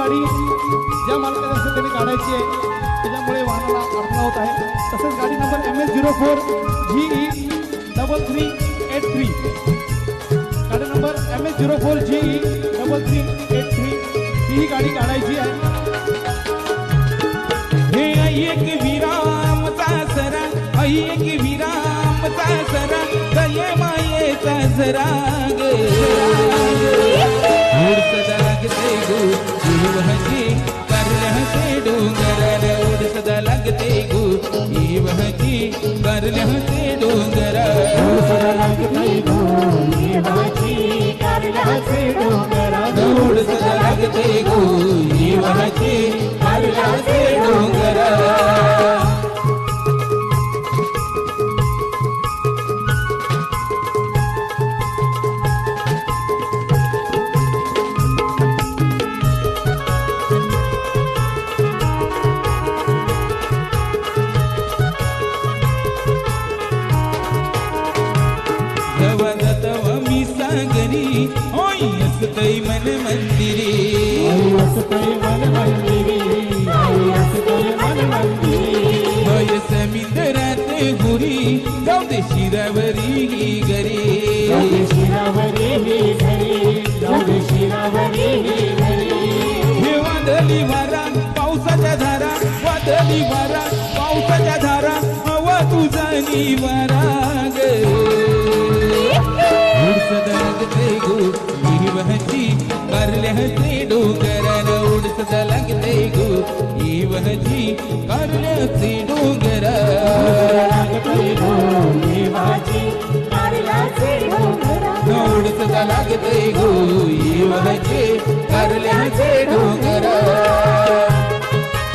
गाडी ज्या मालकाची असेल त्यांनी काढायची आहे त्याच्यामुळे वाहनाला अडथळा होत आहे. तसंच गाडी number M S zero four G E double three eight three गाडी number M S zero four G E double three eight three ही गाडी काढायची आहे. हे एक विरामचा सरा एक विरामचा सरा दये मायेचा जरा ग. उडसदा लागते गो जीवहजी करल्याचे डोंगराला उडसदा लागते गो जीवहजी करल्याचे डोंगरा उडसदा लागते गो जीवहजी करल्याचे डोंगरा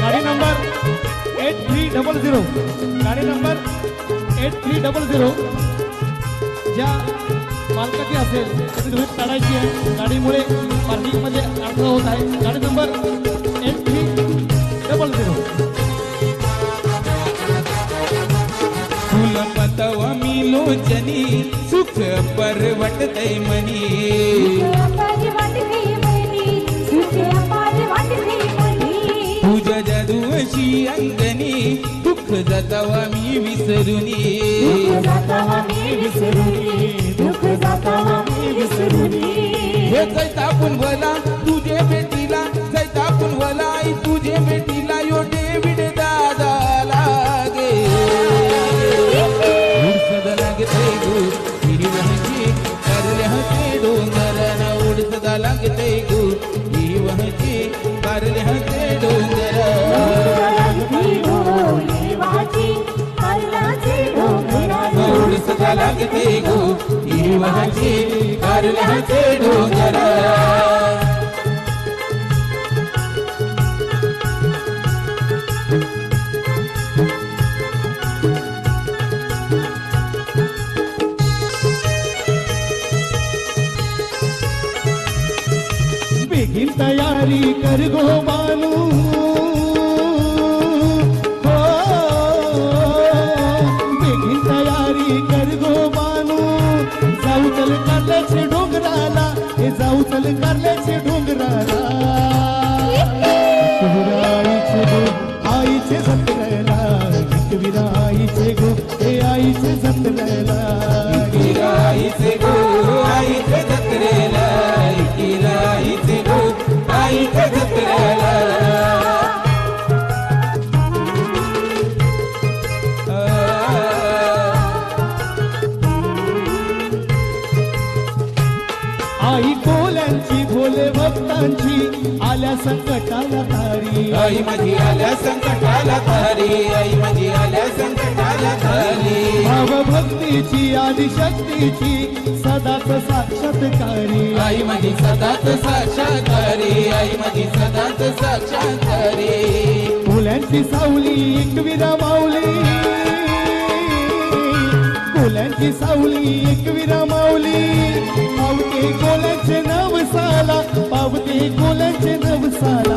गाडी नंबर एट थ्री डबल गाडी number eight three double zero ज्या मालकाची असेल ती तुम्ही काढायची आहे. गाडीमुळे पार्किंगमध्ये अडथळा होत आहे. गाडी number eight three double zero फुल पतवा मी लोचनी सुख परवटतय मनी. तुझ्या जादू अशी अंगणी दुःख जातावा मी विसरुनी हे जैतापून भला तुझे बेटीला जैतापून भला आई तुझे बेटीला यो डेविड हिरवहची कारल्याचे डोंगर. बेगीन तयारी कर गो बानू आई कोल्यांची भोले भक्तांची आल्या संकटाला तारी. आई माझी आल्या संकटाला तारी आई माझी आल्या संकटाला तारी. भाव भक्तीची आदिशक्तीची सदाच साक्षात्कारी. आई माझी सदाच साक्षात्कारी आई माझी सदाच साक्षात्कारी. फुलांची सावली एकविरा माऊली. फुलांची सावली एकविरा माऊली. पावते कोलांचे नव साला पावते कोलांचे नव साला.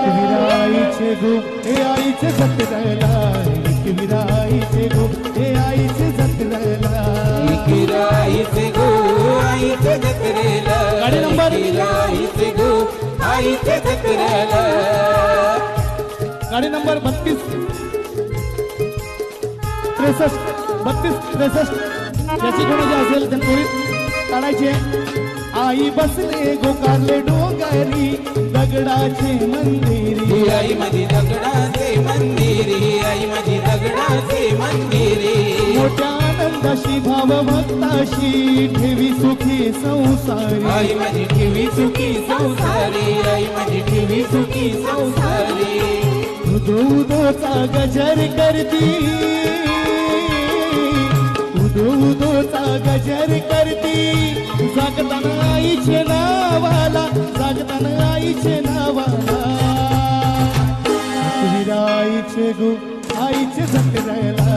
एकविरा आईचे गो हे आईचे जत्राला एकविरा आईचे गो हे आईचे जत्राला इकिरा आईचे गो आईचे जत्रेला गाडी नंबर? आईचे गो आईच्या जत्रेला गाडी नंबर बत्तीस. त्रेसष्ट. बत्तीस त्रेसष्ट. ज्याची कोणाची असेल त्यांनी त्वरित काढायची. आई बसले गोकारले डोंगरी दगडाचे मंदिरी. आई माझी दगडाचे मंदिरी आई माझी दगडाचे मंदिरी. मोठ्या आनंदाशी भाव भक्ताशी ठेवी सुखी संसारी. आई माझी ठेवी सुखी संसारी आई माझी ठेवी सुखी संसारी. उदोचा गजर करती. उदोचा गजर करती. जागताना आईचे नावाला जागताना आईचे नावाला. विराईचे गो आईचे जत्रायला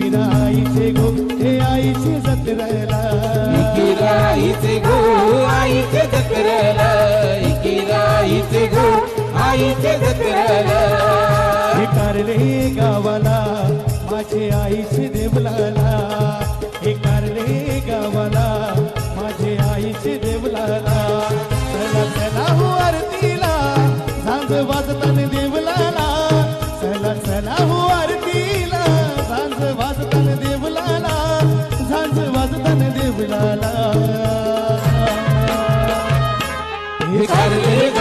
विराईचे गो हे आईचे जत्रायला इकिराईचे गो आईच्या जत्रेला इकिराईचे गो आईच्या जत्रेला हे कारले गावाला माझे आईचे देवलाला.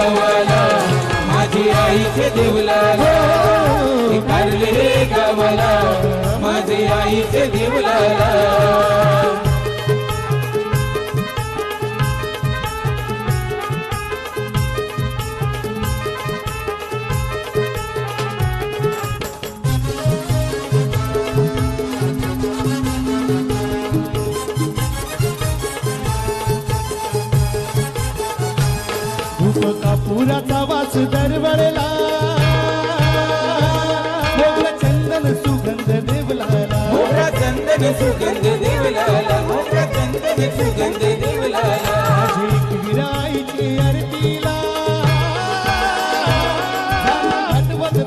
गावाला. माझी आईचे देवला हे कारले गावाला. माझे आईचे देवला दरवळला मोगरा चंदन सुगंध देवलाला. मोठा चंदन सुगंध देवलाला. मोठा चंदन सुगंध देवलाला. माझी विराईची आरतीला. आठवत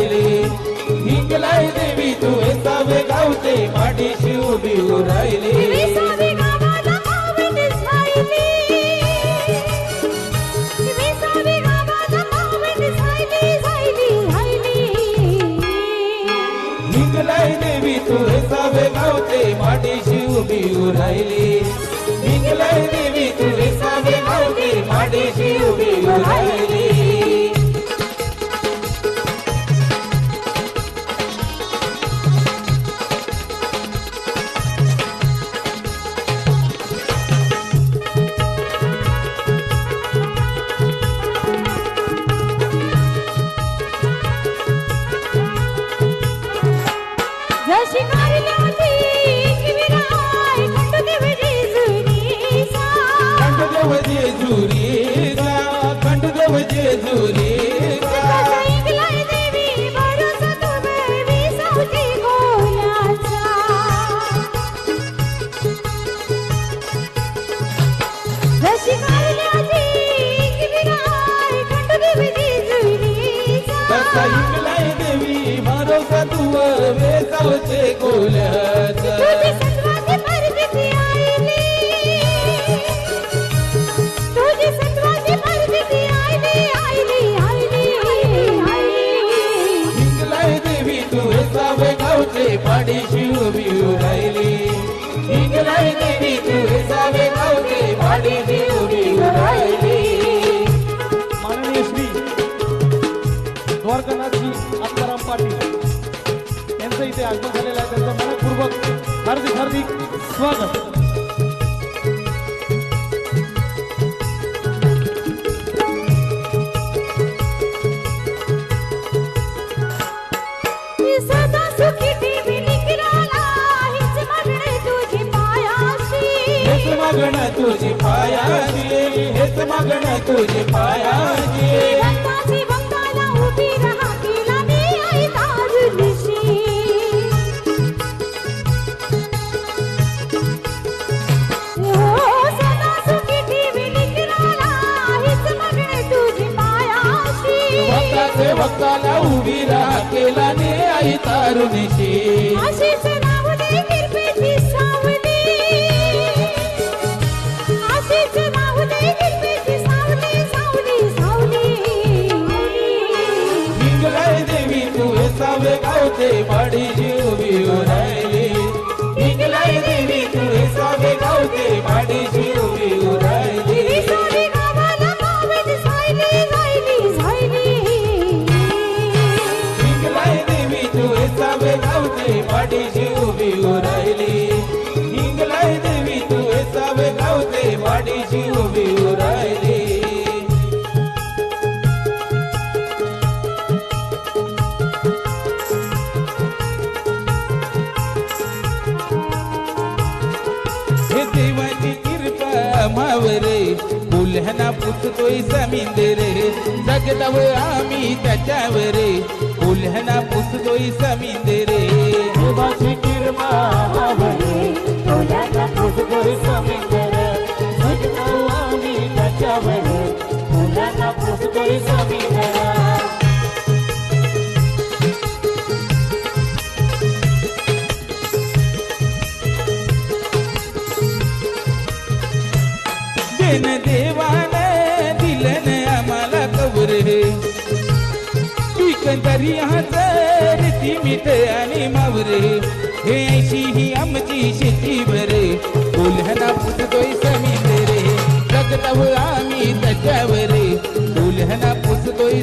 राहिली. हिंगलाई देवी तू सावे गावचे पाठीशी उभी राहिली. देवी तू सावे पाठीशी उभी राहिली. हिंगलाई देवी तू सावे पाठीशी उभी राहिली. आगमन झालेलं आहे. त्यांचं मनपूर्वक हार्दिक हार्दिक स्वागत. तुझी पायाशी. हेच मागणं तुझी पायाची हेच मागणं तुझी पायाची तारुणीशी आशीष नाव दे किरपेची सावली. आशीष नाव दे किरपेची सावली सावली सावली. हिंगलाय देवी तू सावे गावचे पाडीची उभी राहिली. हिंगलाय देवी तू सावे पुलहना पुसतोय समिंदर जगताव आम्ही त्याच्यावर. पुलहना पुसतोय समिंदर देवाची किरमा मावळे पुसतोय समिंदर जगताऊ आम्ही त्याच्यावर. फुलांना पुसतोय समिंदर पीक तरी रीती मीठ आणि मावर. हे ऐशी ही आमची शेती बर. कोल्हना पुसतोय समिंदर जगताव आम्ही त्याच्यावर. कोल्हना पुसतोय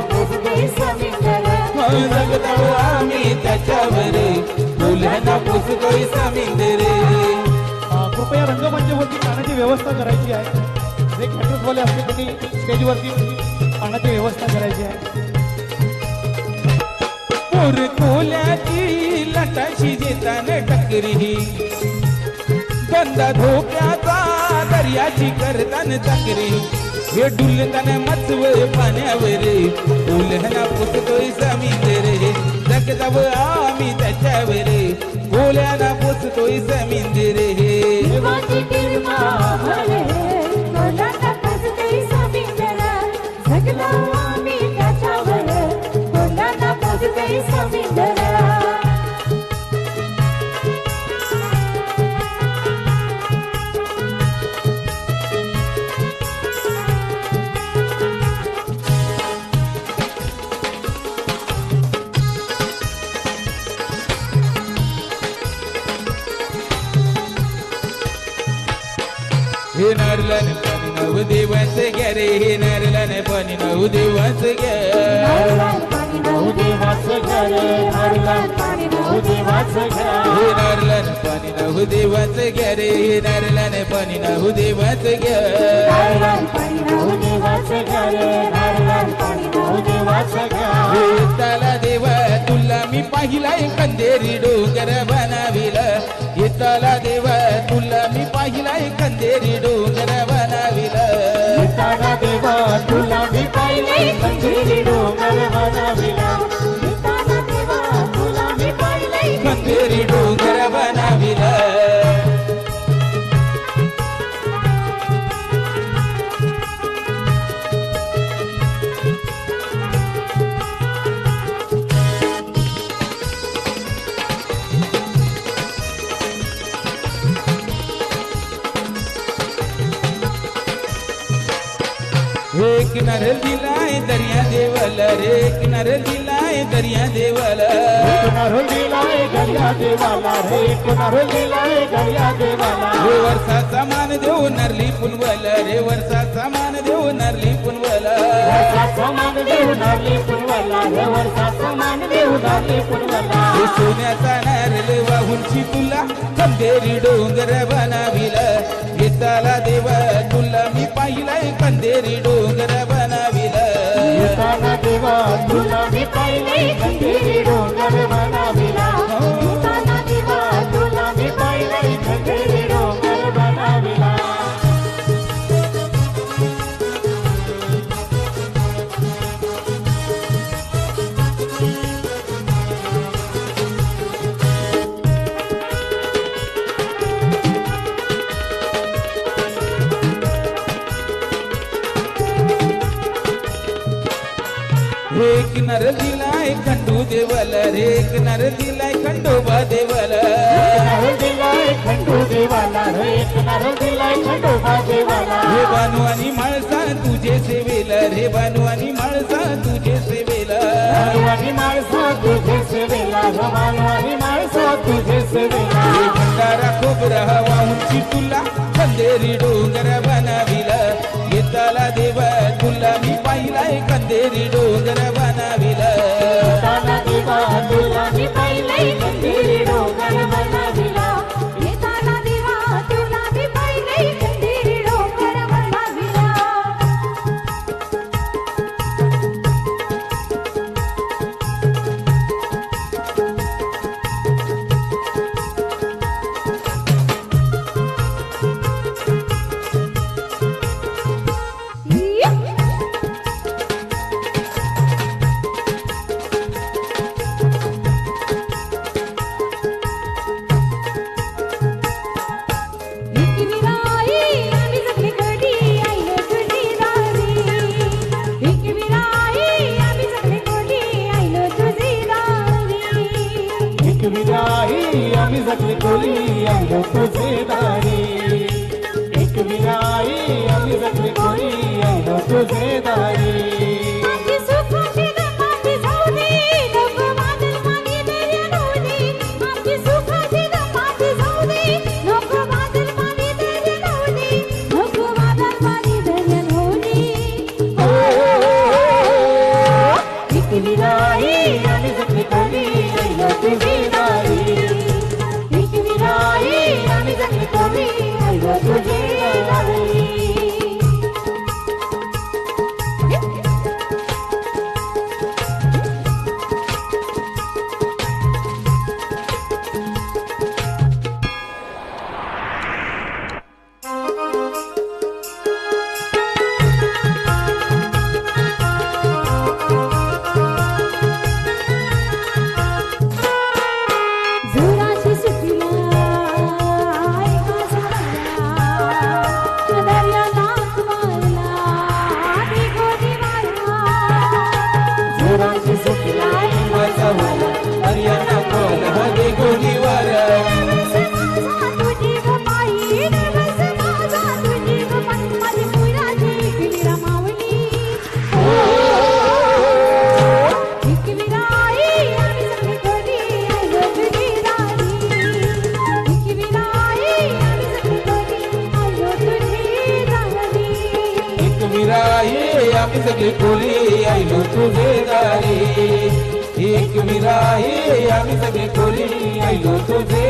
पुसतोय समिंदर जगताव आम्ही त्याच्यावर. कोल्हना पुसतोय समिंदर अ, कृपया रंगमंचावरती पाण्याची व्यवस्था करायची आहे. जे कॅटर्सवाले असतील त्यांनी स्टेजवरती पाण्याची व्यवस्था करायची आहे. पोर कोल्याची लटाशी देतान टकरी. गंदा धोक्याचा दर्याची करतान चाकरी हे डुलतान मचव पाण्यावर. उलहना पुसतोय समिंदर जगताव आम्ही त्याच्यावर. कोल्याना पुसतोय समिंदर देवाची He not learning, but he know what they went together. He not पाणी घ्या रे हे नारलन पाणी घर हरला देवाचं घर हे नारलन पाणी घ्या रे हे नारलन पाणी ताला देवा तुला मी पाहिलाय कंदेरी डोंगर बनाविला. हे ताला देवा तुला मी पाहिलाय कंदेरी डोंगर बनाविला. तारा देवा तुला पाहिले कंदिरी डोंगर बनाविला. कंदेरी डोंगर बनाविला. हे किनार दिलाय दर्या देवाला रे किनार दिलाय दर्या देवाला. कुणारो दिलाय गडिया देवाला रे कुणारो दिलाय गडिया देवाला. रे वर्षाचा मान देऊ नरली पुनवला रे वर्षाचा मान देऊ नरली पुनवला. वर्षा समान देऊ नारली पुरवला रे वर्षा समान देऊ नारली पुरवला हे सोन्याचा नारळ वाहूनची तुला कंदेरी डोंगर बनाविला. येताला देव तुला मी पाहिलाय कंदेरी डोंगर बनाविला. येताना देवा तुला मी पाहिलाय हे बानू आणि माळसा तुझे सेवेला. रे बानू आणि माळसा तुझे सेवेला. हे भंडारा खोबरा वाहूनची तुला कंदेरी डोंगर बनाविला. येताला देवा तुला मी पाहिलाय कंदेरी डोंगर बनाविला. देवा तुला मी पाहिले कंदीरी विराई बोली जगली कोली तुझे दारी। एक विराई आम्ही जगली बोली आलो तुझे दारी। एक विराई